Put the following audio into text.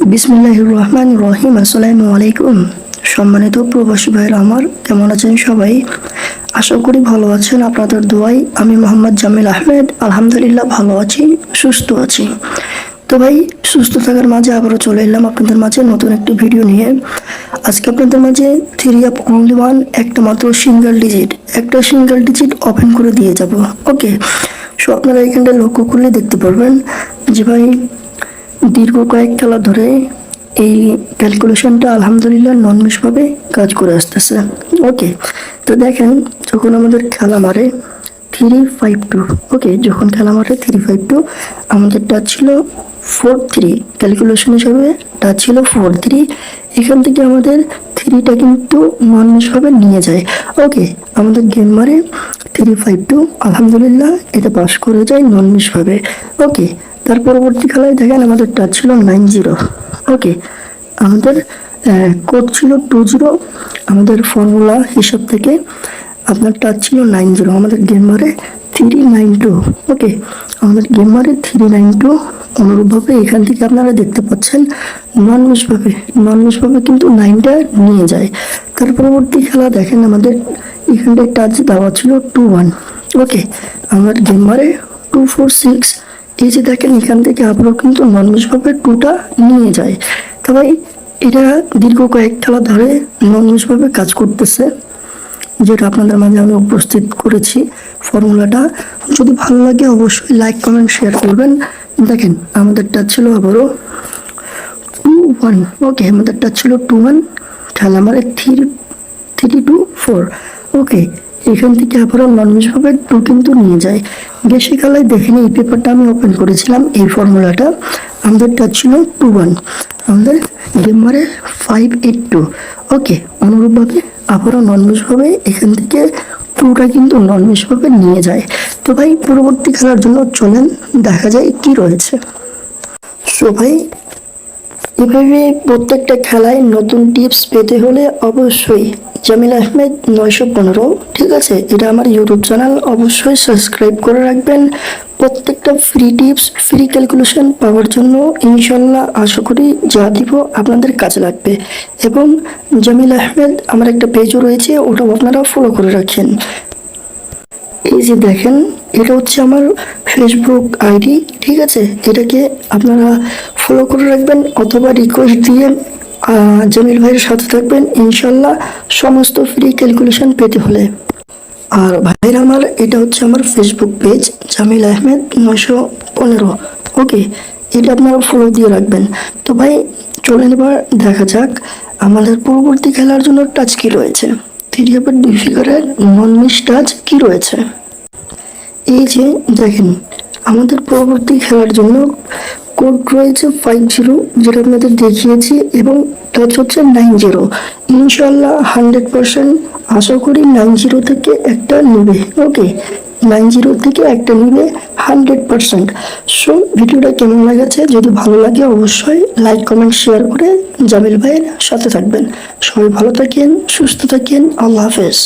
বিসমুল্লাহ রহমান রহিম আসসালামু আলাইকুম। সম্মানিত প্রবাসী ভাইয়ের আমার, কেমন আছেন সবাই? আশা করি ভালো আছেন। আপনাদের দোয়াই আমি মোহাম্মদ জামিল আহমেদ। আলহামদুলিল্লাহ ভালো আছি, সুস্থ আছি। তো ভাই, সুস্থ থাকার মাঝে আবারও চলে এলাম আপনাদের মাঝে নতুন একটি ভিডিও নিয়ে। আজকে আপনাদের মাঝে থ্রি আপ অনলি ওয়ান, একটা মাত্র সিঙ্গেল ডিজিট, একটা সিঙ্গেল ডিজিট ওপেন করে দিয়ে যাব। ওকে, সো আপনারা এখানটা লক্ষ্য করলে দেখতে পারবেন যে ভাই দীর্ঘ কয়েক খেলা ধরে এই ক্যালকুলেশনটা আলহামদুলিল্লাহ ননমিশভাবে কাজ করে আসতেছে। ওকে তো দেখেন, যখন আমাদের খেলা মারে থ্রি ফাইভ টু ওকে যখন খেলা মারে থ্রি ফাইভ টু আমাদের টাচ ছিল ফোর থ্রি ক্যালকুলেশন হিসাবে টাচ ছিল ফোর থ্রি এখান থেকে আমাদের থ্রিটা কিন্তু ননমিশভাবে নিয়ে যায়। ওকে আমাদের গেম মারে থ্রি ফাইভ টু আলহামদুলিল্লাহ, এটা পাস করে যায় ননমিশভাবে ওকে তার পরবর্তী খেলায় দেখেন আমাদের টাচ ছিল নাইন জিরো ওকে আমাদের কোড ছিল টু জিরো আমাদের ফর্মুলা হিসাব থেকে আপনার টাচ ছিল নাইন জিরো আমাদের গেমারে থ্রি নাইন টু ওকে আমাদের গেমারে থ্রি নাইন টু অনুরূপভাবে এখান থেকে আপনারা দেখতে পাচ্ছেন নন মিসভাবে নন মিসভাবে কিন্তু নাইনটা নিয়ে যায়। তার পরবর্তী খেলা দেখেন আমাদের এখানটায় টাচ দেওয়া ছিল টু ওয়ান ওকে আমার গেমারে টু ফোর সিক্স এই যে দেখেন এখান থেকে আবারও কিন্তু ননমিশভাবে টুটা নিয়ে যায়। তবে এটা দীর্ঘ কয়েক খেলা ধরে ননমিশভাবে কাজ করতেছে, যেটা আপনাদের মাঝে আমি উপস্থিত করেছি ফর্মুলাটা। যদি ভালো লাগে অবশ্যই লাইক কমেন্ট শেয়ার করবেন। দেখেন, আমাদেরটা ছিল আবারও টু ওয়ান ওকে আমাদেরটা ছিল টু ওয়ান খেলা আমার three three two four okay এখান থেকে আবারও ননমিশভাবে টু কিন্তু নিয়ে যায়। বেশি কালায় দেখেনি, এই পেপারটা আমি ওপেন করেছিলাম, এই ফর্মুলাটা আমাদেরটা ছিল টু ওয়ান আমাদের গেমারে ফাইভ এইট টু ওকে অনুরূপভাবে আবারও ননমিশভাবে এখান থেকে টুটা কিন্তু ননমিশভাবে নিয়ে যায়। তো ভাই, পরবর্তী খেলার জন্য চলেন, দেখা যায় কি রয়েছে। সো ভাই এভাবে প্রত্যেকটা খেলায় নতুন টিপস পেতে হলে অবশ্যই জামিল আহমেদ নয়শো পনেরো, ঠিক আছে? এটা আমার ইউটিউব চ্যানেল অবশ্যই সাবস্ক্রাইব করে রাখবেন। প্রত্যেকটা ফ্রি টিপস ফ্রি ক্যালকুলেশন পাওয়ার জন্য ইনশাল্লাহ আশা করি যা দিব আপনাদের কাজে লাগবে। এবং জামিল আহমেদ, আমার একটা পেজও রয়েছে, ওটাও আপনারা ফলো করে রাখেন। এই যে দেখেন, এটা হচ্ছে আমার ফেসবুক আইডি ঠিক আছে? এটাকে আপনারা ফলো করে রাখবেন অথবা রিকোয়েস্ট দিয়ে জমির ভাইয়ের সাথে থাকবেন, ইনশাল্লাহ সমস্ত ফ্রি ক্যালকুলেশন পেতে হলে। আর ভাইয়ের আমার, এটা হচ্ছে আমার ফেসবুক পেজ জামিল আহমেদ নশো পনেরো। ওকে এটা আপনারা ফলো দিয়ে রাখবেন। তো ভাই চলে এবার দেখা যাক আমাদের পরবর্তী খেলার জন্য টাচ কি রয়েছে। থ্রি হাফের দুই ফিগারের নন মিস টাচ কি রয়েছে? এই যে দেখেন, আমাদের পরবর্তী খেলার জন্য কোড রয়েছে ফাইভ জিরো যেটা আপনাদের দেখিয়েছি, এবং টাচ হচ্ছে নাইন জিরো ইনশাল্লাহ হান্ড্রেড পার্সেন্ট আশা করি নাইন জিরো থেকে একটা নেবে ওকে নাইন জিরো থেকে একটা নিবে হান্ড্রেড পার্সেন্ট সো ভিডিওটা কেমন লাগেছে? যদি ভালো লাগে অবশ্যই লাইক কমেন্ট শেয়ার করে জামিল ভাইয়ের সাথে থাকবেন। সবাই ভালো থাকেন, সুস্থ থাকেন, আল্লাহ হাফেজ।